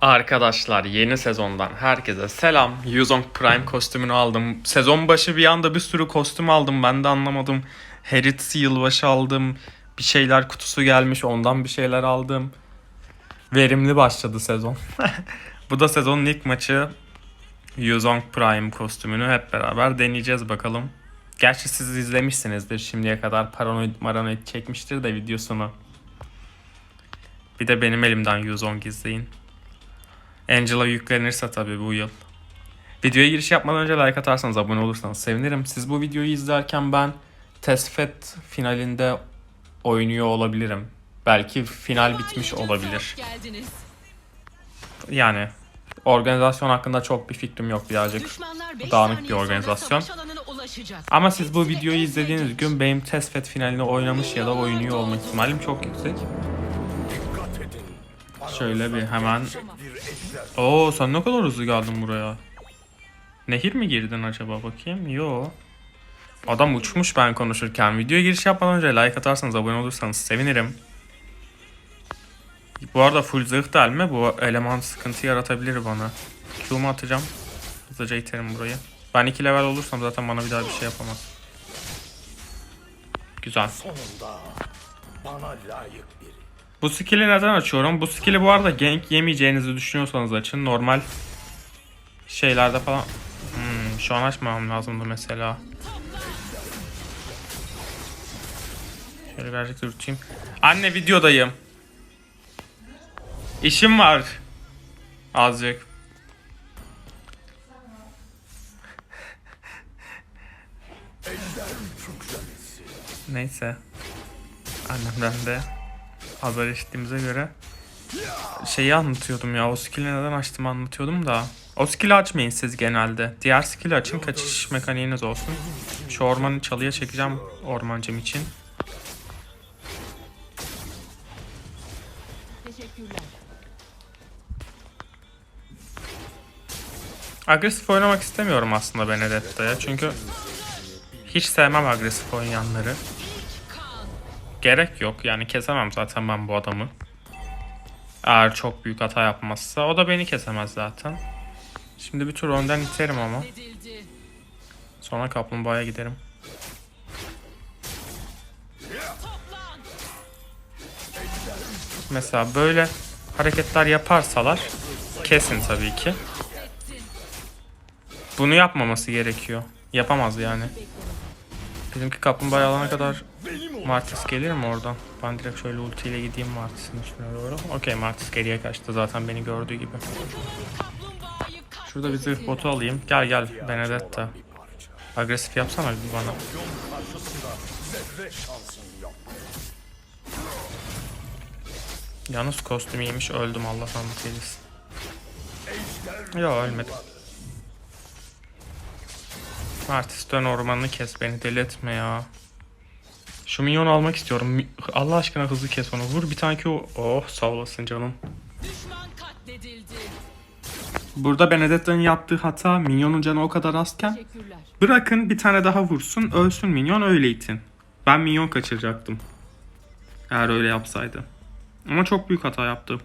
Arkadaşlar yeni sezondan herkese selam. Yuzong Prime kostümünü aldım. Sezon başı bir anda bir sürü kostüm aldım. Ben de anlamadım. Herits yılbaşı aldım. Bir şeyler kutusu gelmiş. Ondan bir şeyler aldım. Verimli başladı sezon. Bu da sezonun ilk maçı. Yuzong Prime kostümünü hep beraber deneyeceğiz bakalım. Gerçi siz izlemişsinizdir şimdiye kadar paranoid maranoid çekmiştir de videosunu. Bir de benim elimden Yuzong izleyin. Angela yüklenirse tabii bu yıl. Videoya giriş yapmadan önce like atarsanız abone olursanız sevinirim. Siz bu videoyu izlerken ben Tesfet finalinde oynuyor olabilirim. Belki final bitmiş olabilir. Geldiniz. Yani organizasyon hakkında çok bir fikrim yok birazcık. Dağınık bir organizasyon. Ama siz bu videoyu izlediğiniz gün benim Tesfet finalini oynamış ya da oynuyor olma ihtimalim çok yüksek. Şöyle bir hemen... Oo sen ne kadar hızlı geldin buraya. Nehir mi girdin acaba bakayım? Yo. Adam uçmuş ben konuşurken. Videoya giriş yapmadan önce like atarsanız abone olursanız sevinirim. Bu arada full zırh delme bu eleman sıkıntı yaratabilir bana. Q'mu atacağım. Hızlıca iterim burayı. Ben 2 level olursam zaten bana bir daha bir şey yapamaz. Güzel. Sonunda bana layık. Bu skill'i neden açıyorum? Bu skill'i bu arada gank yemeyeceğinizi düşünüyorsanız açın. Normal şeylerde falan... Hmm, şu an açmamam lazımdı mesela. Şöyle birazcık dürteyim. Anne videodayım. İşim var. Azıcık. Neyse. Annemden de haber işittiğimize göre şeyi anlatıyordum ya. O skill'i neden açtım anlatıyordum da. O skill'i açmayın siz genelde. Diğer skill'i açın kaçış mekaniğiniz olsun. Şu ormanı çalıya çekeceğim ormancım için. Agresif oynamak istemiyorum aslında Benedetta'ya. Çünkü hiç sevmem agresif oynayanları. Gerek yok yani kesemem zaten ben bu adamı. Eğer çok büyük hata yapmazsa o da beni kesemez zaten. Şimdi bir tur önden iterim ama. Sonra kaplumbağaya giderim. Mesela böyle hareketler yaparsalar kesin tabii ki. Bunu yapmaması gerekiyor. Yapamaz yani. Bizimki kaplumbağa alana kadar Martis gelir mi oradan? Ben direkt şöyle ultiyle gideyim Martis'in üstüne doğru. Okey Martis geriye kaçtı zaten beni gördüğü gibi. Şurada bir zırh botu alayım. Gel gel Benedetta. Agresif yapsana bir bana. Yalnız kostüm iyiymiş öldüm Allah rahmet eylesin. Yo ölmedim. Martis dön ormanını kes beni deli etme ya. Şu minyonu almak istiyorum. Allah aşkına hızlı kes onu. Vur bir tane Q. Oh sağ olasın canım. Burada Benedetta'nın yaptığı hata minyonun canı o kadar azken bırakın bir tane daha vursun ölsün minyon öyle itin. Ben minyon kaçıracaktım. Eğer öyle yapsaydı. Ama çok büyük hata yaptı.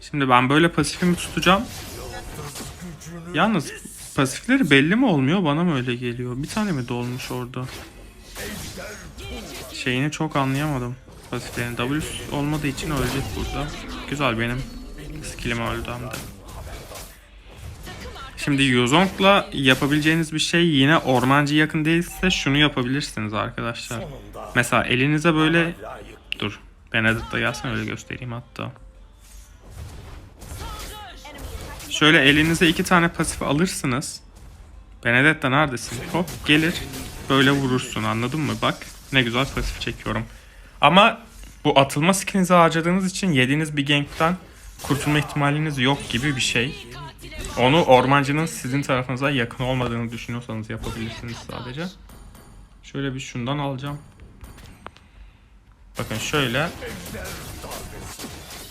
Şimdi ben böyle pasifimi tutacağım. Yalnız pasifleri belli mi olmuyor bana mı öyle geliyor? Bir tane mi dolmuş orada? Şeyini çok anlayamadım. Pasiflerin W olmadığı için ölecek burada. Güzel benim skillim öldü hem de. Şimdi Yuzong'la yapabileceğiniz bir şey yine ormancı yakın değilse şunu yapabilirsiniz arkadaşlar. Mesela elinize böyle dur. Benedict gelsin öyle göstereyim hatta. Şöyle elinize iki tane pasif alırsınız. Benedetta neredesin? Hop gelir. Böyle vurursun anladın mı? Bak ne güzel pasif çekiyorum. Ama bu atılma skillinizi harcadığınız için yediğiniz bir gankten kurtulma ihtimaliniz yok gibi bir şey. Onu ormancının sizin tarafınıza yakın olmadığını düşünüyorsanız yapabilirsiniz sadece. Şöyle bir şundan alacağım. Bakın şöyle.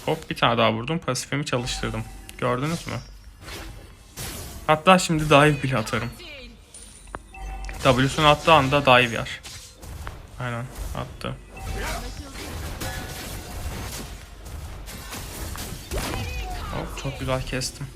Hop bir tane daha vurdum. Pasifimi çalıştırdım. Gördünüz mü? Hatta şimdi dive bile atarım. W'sunu attığı anda dive yer. Aynen attı. Oh, çok güzel kestim.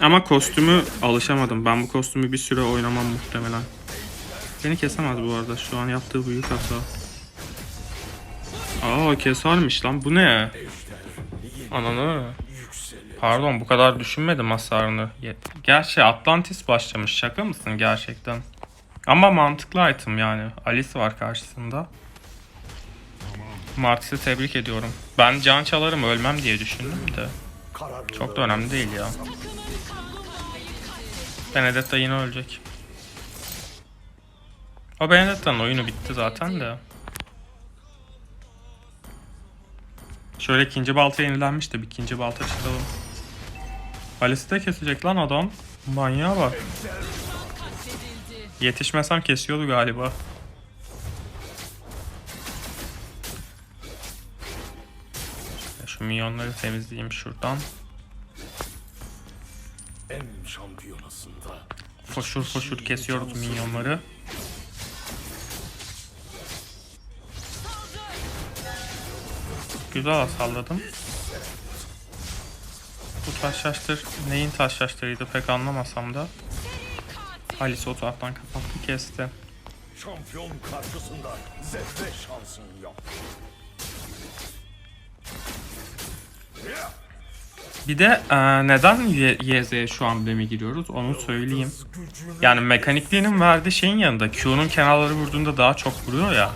Ama kostümü alışamadım. Ben bu kostümü bir süre oynamam muhtemelen. Beni kesemez bu arada. Şu an yaptığı büyük hata. Aa kesermiş lan. Bu ne? Ananı. Pardon bu kadar düşünmedim hasarını. Gerçi Atlantis başlamış. Şaka mısın gerçekten? Ama mantıklı item yani. Alice var karşısında. Martis'i tebrik ediyorum. Ben can çalarım ölmem diye düşündüm de. Çok da önemli değil ya. Benedetta yine ölecek. O Benedetta'nın oyunu bitti zaten de. Şöyle ikinci balta yenilenmiş de bir ikinci balta çıkalım. Alice'i de kesecek lan adam. Manyağa bak. Yetişmesem kesiyordu galiba. Şu minyonları temizleyeyim şuradan. en şampiyonasında. Foşur foşur kesiyoruz minyonları. Güzel salladım. Bu taşlaştır neyin taşlaştırıydı pek anlamasam da. Alice o taraftan kapattı kesti. Şampiyon karşısında zerre şansın yok. Bir de e, neden YZ'ye şu amblemi giriyoruz onu söyleyeyim. Yani mekanikliğinin verdiği şeyin yanında Q'nun kenarları vurduğunda daha çok vuruyor ya.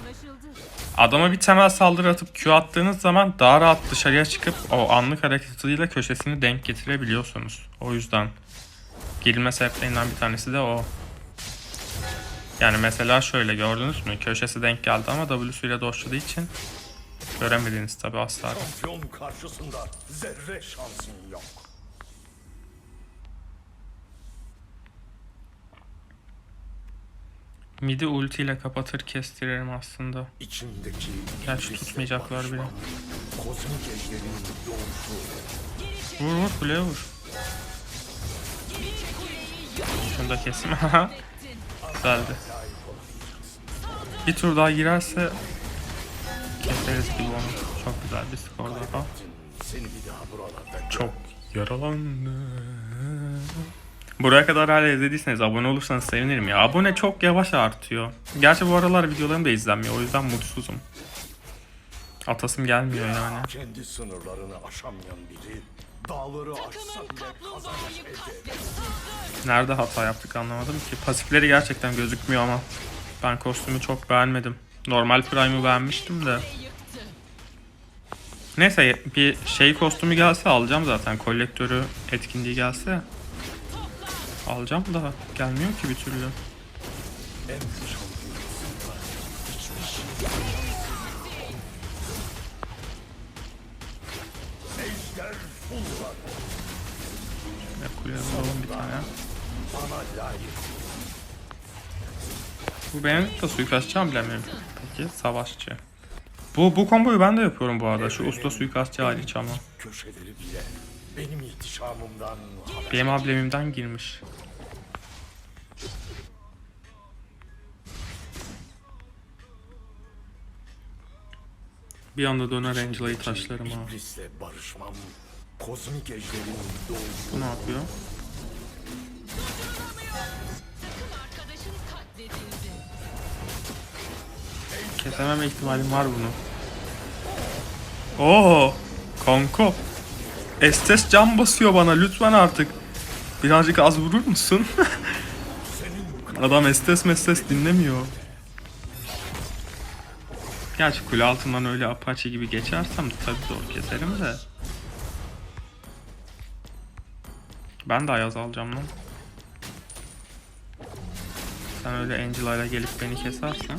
Adama bir temel saldırı atıp Q attığınız zaman daha rahat dışarıya çıkıp o anlık hareket hızıyla köşesini denk getirebiliyorsunuz. O yüzden girilme sebeplerinden bir tanesi de o. Yani mesela şöyle gördünüz mü? Köşesi denk geldi ama W'suyla doşladığı için göremediniz tabi asla. şampiyon karşısında zerre şansın yok. Midi ultiyle kapatır kestiririm aslında. İçimdeki Gerçi tutmayacaklar bile. Kozmik ejderin doğuşu. Vur vur kuleye vur. Şunu da keseyim. Güzeldi. Bir tur daha girerse keseriz gibi onu. Çok güzel bir skor daha. Çok yaralandı. Buraya kadar hala izlediyseniz abone olursanız sevinirim ya. Abone çok yavaş artıyor. Gerçi bu aralar videolarım da izlenmiyor. O yüzden mutsuzum. Atasım gelmiyor yani. kendi sınırlarını aşamayan biri dağları aşsa bile. Nerede hata yaptık anlamadım ki. Pasifleri gerçekten gözükmüyor ama. Ben kostümü çok beğenmedim. Normal Prime'ı beğenmiştim de. Neyse bir şey kostümü gelse alacağım zaten. Kolektörü etkinliği gelse alacağım da gelmiyor ki bir türlü. Ve kuleye alalım bir tane. Bu benim de suikastçı amblemim. Peki savaşçı. Bu bu komboyu ben de yapıyorum bu arada. Şu usta suikastçı hariç ama. Köşeleri bile benim ihtişamımdan haber. Benim amblemimden girmiş. Bir anda döner Angela'yı taşlarım ha. İblisle barışmam, kozmik ejderin doğuşu. Bu ne yapıyor? Kesememe ihtimalim var bunu. Oo, kanka. Estes can basıyor bana lütfen artık. Birazcık az vurur musun? Adam Estes mestes dinlemiyor. Gerçi kule altından öyle Apache gibi geçersem tabii zor keserim de. Ben de Ayaz alacağım lan. Sen öyle Angela ile gelip beni kesersen.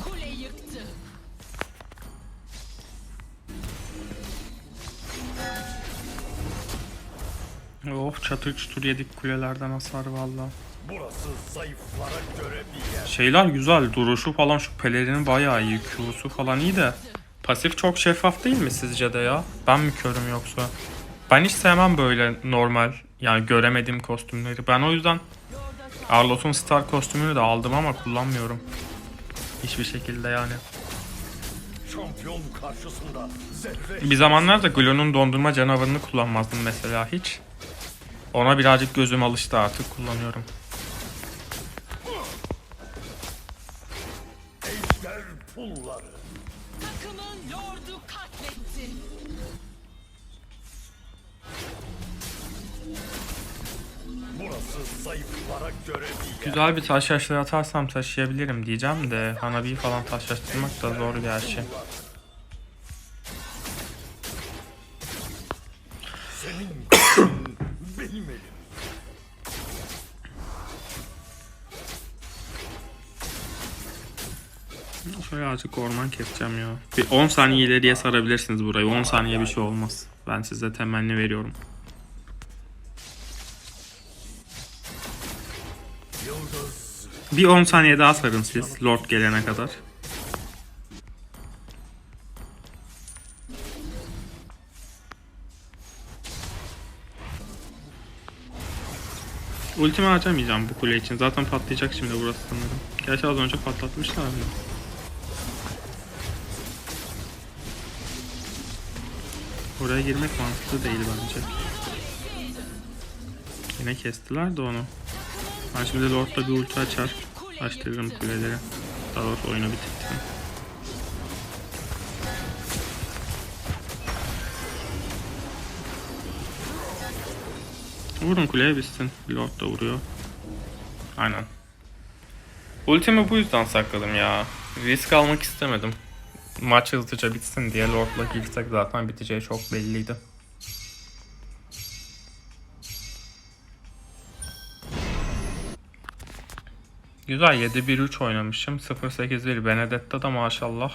Of çatır çutur yedik kulelerden hasar valla. Burası zayıflara göre bir yer. Şeyler güzel duruşu falan şu pelerinin bayağı iyi Q'su falan iyi de. Pasif çok şeffaf değil mi sizce de ya? Ben mi körüm yoksa? Ben hiç sevmem böyle normal yani göremediğim kostümleri. Ben o yüzden Arlot'un Star kostümünü de aldım ama kullanmıyorum. Hiçbir şekilde yani. Şampiyon karşısında zerre Bir zamanlar da Glow'un dondurma canavarını kullanmazdım mesela hiç. Ona birazcık gözüm alıştı artık kullanıyorum. ejder pulları. Takımın lordu katletti. Burası zayıflara göre bir yer. Güzel bir taş yaşları atarsam taşıyabilirim diyeceğim de Hanabi'yi falan taşlaştırmak da zor gerçi. Azıcık orman keseceğim ya. Bir 10 saniye ileriye sarabilirsiniz burayı. 10 saniye bir şey olmaz. Ben size temenni veriyorum. Bir 10 saniye daha sarın siz Lord gelene kadar. Ultimi harcamayacağım bu kule için. Zaten patlayacak şimdi burası sanırım. Gerçi az önce patlatmışlar mı? Oraya girmek mantıklı değil bence. Yine kestiler de onu. Ben şimdi Lord'da bir ulti açar. Açtırırım kuleleri. Daha doğrusu oyunu bitiririm. Vurun kuleye bitsin. Lord da vuruyor. Aynen. Ultimi bu yüzden sakladım ya. Risk almak istemedim. Maç hızlıca bitsin diye Lord'la girsek zaten biteceği çok belliydi. Güzel 7-1-3 oynamışım. 0-8-1 Benedetta da maşallah.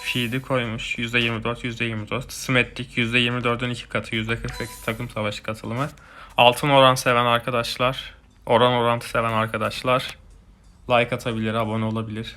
Feed'i koymuş. %24, %24. Smetlik %24'ün 2 katı. %48 takım savaşı katılımı. Altın oran seven arkadaşlar. Oran orantı seven arkadaşlar. Like atabilir, abone olabilir.